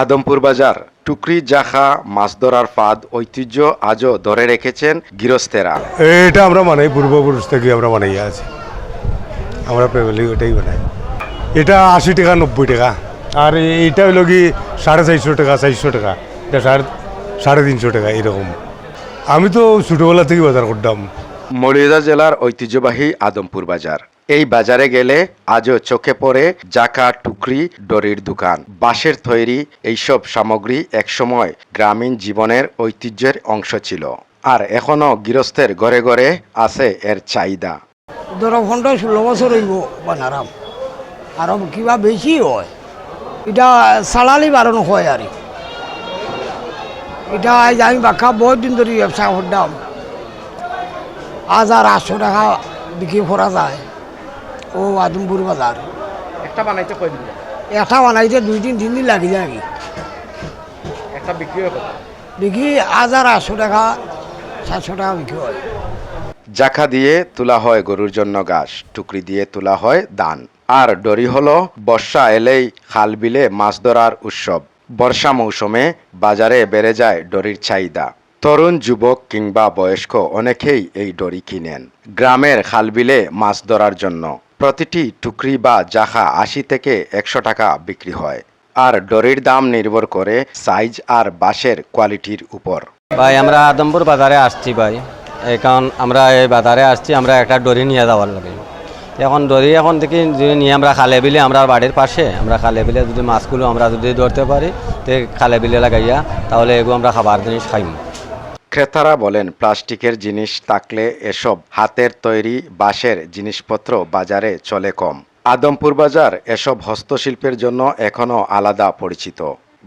আদমপুর বাজার টুকরি জাখা মাছ ধরার ফাঁদ ঐতিহ্য আজও ধরে রেখেছেন গৃহস্থেরা। এটা আমরা মানাই পূর্বপুরুষ থেকে আমরা মানাই আছি। আমরা ফ্যামিলি ওটাই বানাই এটা আশি টাকা নব্বই টাকা। আর এইটা হইল কি সাড়ে চারশো টাকা চারশো টাকা। এটা সাড়ে সাড়ে তিনশো টাকা এরকম। আমি তো ছোটোবেলা থেকে বাজার করতাম। মৌলিয়া জেলার ঐতিহ্যবাহী আদমপুর বাজার। এই বাজারে গেলে আজও চোখে পড়ে জাকা, টুকরি দড়ির দোকান। বাঁশের তৈরি এইসব সামগ্রী একসময় গ্রামীণ জীবনের ঐতিহ্যের অংশ ছিল। আর এখনও গৃহস্থের ঘরে ঘরে আছে এর চাহিদা। ধরো ষোলো বছর হইব বানারাম। আরও কিবা বেশি হয়। এটা সালালি বারণ হয় আর। এটা আজ আমি বাক্কা বহুত দিন ধরে ব্যবসা করতাম। হাজার আটশো টাকা বিক্রি করা যায়। ও আদমপুর বাজার। একটা বানাইতে কয় দিন? একটা বানাইতে দুই দিন তিন দিন লাগি যায়। একটা বিক্রি হয় কত? বিক্রি হাজার আটশো টাকা সাতশো টাকা বিক্রি হয়। জাখা দিয়ে তোলা হয় গরুর জন্য ঘাস টুকরি দিয়ে তোলা হয় দান আর দড়ি হলো বর্ষা এলেই খাল বিলে মাছ ধরার উৎসব। বর্ষা মৌসুমে বাজারে বেড়ে যায় দড়ির চাহিদা। তরুণ যুবক কিংবা বয়স্ক অনেকেই এই ডরি কিনেন। গ্রামের খালবিলে মাছ ধরার জন্য। প্রতিটি টুকরি বা জাখা আশি থেকে একশো টাকা বিক্রি হয়। আর ডরির দাম নির্ভর করে সাইজ আর বাঁশের কোয়ালিটির উপর। ভাই, আমরা আদমপুর বাজারে আসছি ভাই। এখন আমরা এই বাজারে আসছি, আমরা একটা ডরি নিয়ে যাওয়ার লাগে। এখন দড়ি এখন থেকে যদি নিয়ে আমরা খালে বিলে আমরা বাড়ির পাশে, আমরা খালে বিলে যদি মাছগুলো আমরা যদি ধরতে পারি, তো খালে বিলে লাগাইয়া তাহলে এগুলো আমরা খাবার জিনিস খাইম। ক্রেতারা বলেন, প্লাস্টিকের জিনিস থাকলে এসব হাতের তৈরি বাঁশের জিনিসপত্র বাজারে চলে কম। আদমপুর বাজার এসব হস্তশিল্পের জন্য এখনও আলাদা পরিচিত।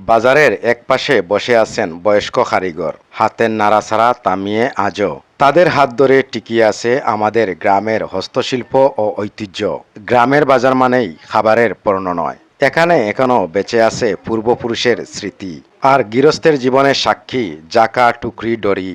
বাজারের একপাশে বসে আছেন বয়স্ক কারিগর। হাতের নাড়াছাড়া তামিয়ে আজও তাদের হাত ধরে টিকিয়ে আছে আমাদের গ্রামের হস্তশিল্প ও ঐতিহ্য। গ্রামের বাজার মানেই খাবারের পণ্য নয়। এখানে এখনও বেঁচে আছে পূর্বপুরুষের স্মৃতি। আর গৃহস্থের জীবনের সাক্ষী জাকা টুকরি ডরি।